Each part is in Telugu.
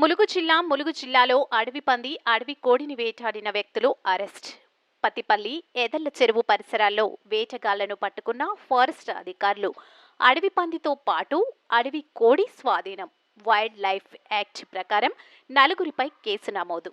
ములుగు జిల్లా ములుగు జిల్లాలో అడవి పంది అడవి కోడిని వేటాడిన వ్యక్తులు అరెస్ట్. పత్తిపల్లి ఎదళ్ళ చెరువు పరిసరాల్లో వేటగాళ్ళను పట్టుకున్న ఫారెస్ట్ అధికారులు. అడవి పందితో పాటు అడవి కోడి స్వాధీనం. వైల్డ్ లైఫ్ యాక్ట్ ప్రకారం నలుగురిపై కేసు నమోదు.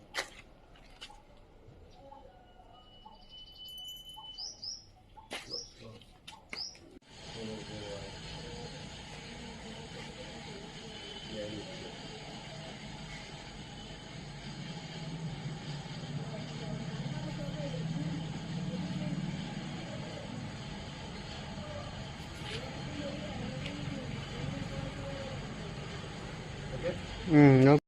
嗯，能。